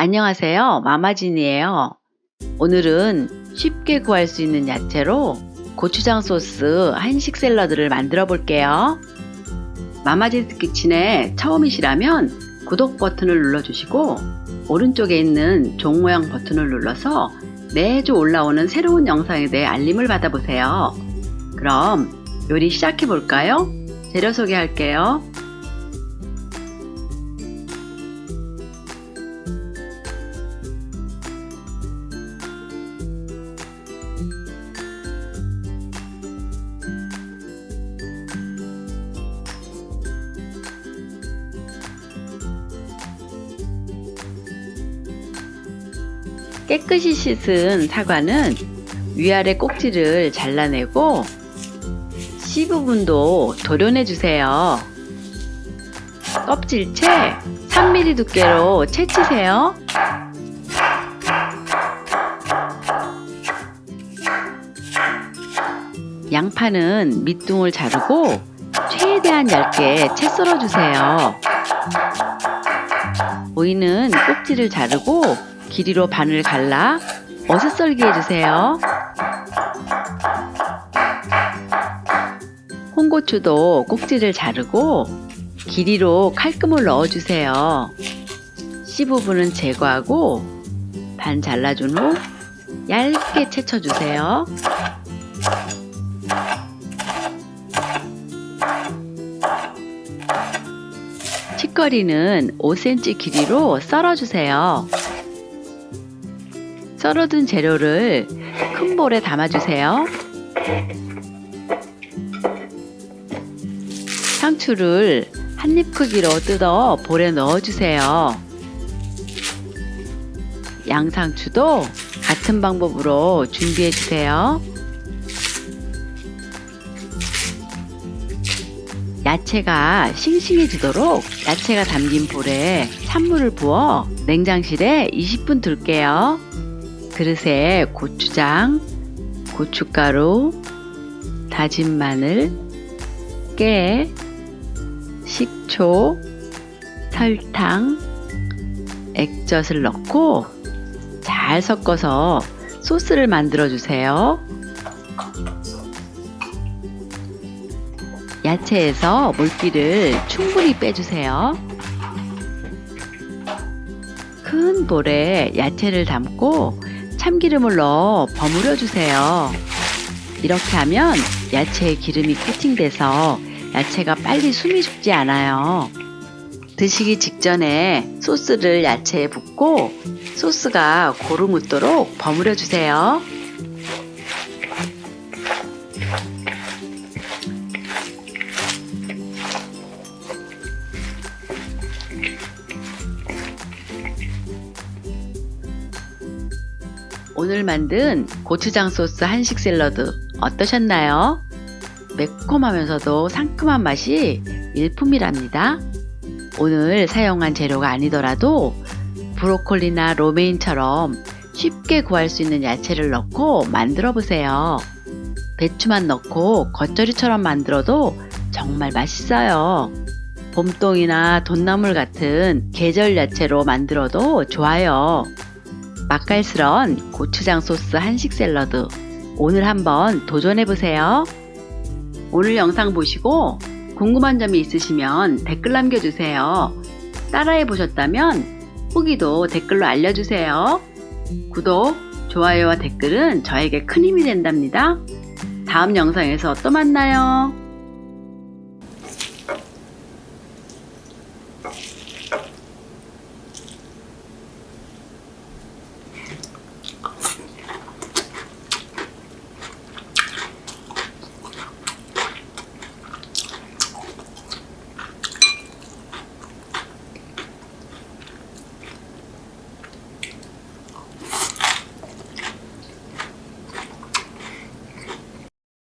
안녕하세요. 마마진이에요. 오늘은 쉽게 구할 수 있는 야채로 고추장 소스 한식 샐러드를 만들어 볼게요. 마마진 키친에 처음이시라면 구독 버튼을 눌러주시고 오른쪽에 있는 종 모양 버튼을 눌러서 매주 올라오는 새로운 영상에 대해 알림을 받아보세요. 그럼 요리 시작해 볼까요? 재료 소개할게요. 깨끗이 씻은 사과는 위아래 꼭지를 잘라내고 씨 부분도 도려내 주세요. 껍질채 3mm 두께로 채치세요. 양파는 밑둥을 자르고 최대한 얇게 채 썰어 주세요. 오이는 꼭지를 자르고 길이로 반을 갈라 어슷 썰기 해주세요. 홍고추도 꼭지를 자르고 길이로 칼금을 넣어주세요. 씨 부분은 제거하고 반 잘라준 후 얇게 채쳐주세요. 치거리는 5cm 길이로 썰어주세요. 썰어둔 재료를 큰 볼에 담아주세요. 상추를 한 입 크기로 뜯어 볼에 넣어주세요. 양상추도 같은 방법으로 준비해주세요. 야채가 싱싱해지도록 야채가 담긴 볼에 찬물을 부어 냉장실에 20분 둘게요. 그릇에 고추장, 고춧가루, 다진 마늘, 깨, 식초, 설탕, 액젓을 넣고 잘 섞어서 소스를 만들어 주세요. 야채에서 물기를 충분히 빼주세요. 큰 볼에 야채를 담고 참기름을 넣어 버무려 주세요. 이렇게 하면 야채에 기름이 코팅돼서 야채가 빨리 숨이 죽지 않아요. 드시기 직전에 소스를 야채에 붓고 소스가 고루 묻도록 버무려 주세요. 오늘 만든 고추장 소스 한식 샐러드 어떠셨나요? 매콤하면서도 상큼한 맛이 일품이랍니다. 오늘 사용한 재료가 아니더라도 브로콜리나 로메인처럼 쉽게 구할 수 있는 야채를 넣고 만들어 보세요. 배추만 넣고 겉절이처럼 만들어도 정말 맛있어요. 봄동이나 돈나물 같은 계절 야채로 만들어도 좋아요. 맛깔스런 고추장 소스 한식 샐러드 오늘 한번 도전해 보세요. 오늘 영상 보시고 궁금한 점이 있으시면 댓글 남겨주세요. 따라해 보셨다면 후기도 댓글로 알려주세요. 구독, 좋아요와 댓글은 저에게 큰 힘이 된답니다. 다음 영상에서 또 만나요.